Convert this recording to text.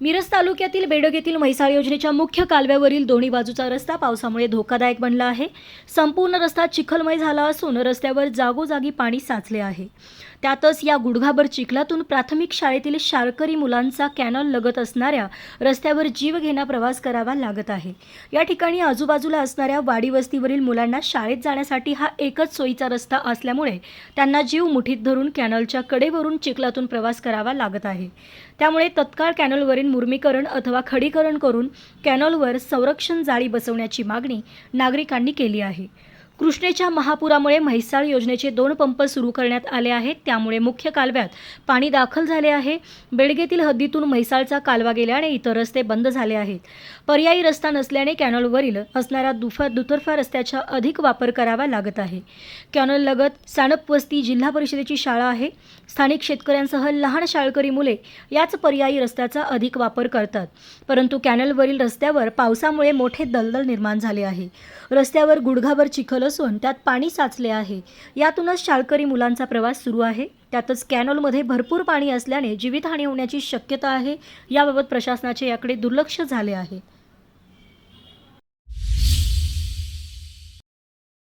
मिरज तालुक्यातील बेडग येथील म्हैसाळ योजनेच्या मुख्य कालव्यावरील दोन्ही बाजूचा रस्ता पावसामुळे धोकादायक बनला आहे. संपूर्ण रस्ता चिखलमय झाला असून रस्त्यावर जागोजागी पाणी साचले आहे. त्यातच या गुडघाभर चिखलातून प्राथमिक शाळेतील शाळकरी मुलांचा कॅनल लगत असणाऱ्या रस्त्यावर जीवघेणा प्रवास करावा लागत आहे. या ठिकाणी आजूबाजूला असणाऱ्या वाडी वस्तीवरील मुलांना शाळेत जाण्यासाठी हा एकच सोयीचा रस्ता असल्यामुळे त्यांना जीव मुठीत धरून कॅनलच्या कडेवरून चिखलातून प्रवास करावा लागत आहे. त्यामुळे तत्काळ कॅनलवरील मुर्मीकरण अथवा खडीकरण करून कॅनॉलवर संरक्षण जाळी बसवण्याची मागणी नागरिकांनी केली आहे. कृष्णेच्या महापुरामुळे म्हैसाळ योजनेचे दोन पंप सुरू करण्यात आले आहेत. त्यामुळे मुख्य कालव्यात पाणी दाखल झाले आहे. बेडगेतील हद्दीतून म्हैसाळचा कालवा गेल्याने इतर रस्ते बंद झाले आहेत. पर्यायी रस्ता नसल्याने कॅनलवरील असणाऱ्या दुफा दुतर्फा रस्त्याचा अधिक वापर करावा लागत आहे. कॅनल लगत साणप वस्ती जिल्हा परिषदेची शाळा आहे. स्थानिक शेतकऱ्यांसह लहान शाळकरी मुले याच पर्यायी रस्त्याचा अधिक वापर करतात. परंतु कॅनलवरील रस्त्यावर पावसामुळे मोठे दलदल निर्माण झाले आहे. रस्त्यावर गुडघाभर चिखल असून त्यात पाणी साचले आहे. यातूनच शाळकरी मुलांचा प्रवास सुरू आहे. त्यातच कॅनॉलमध्ये भरपूर पाणी असल्याने जीवितहानी होण्याची शक्यता आहे. याबाबत प्रशासनाचे याकडे दुर्लक्ष झाले आहे.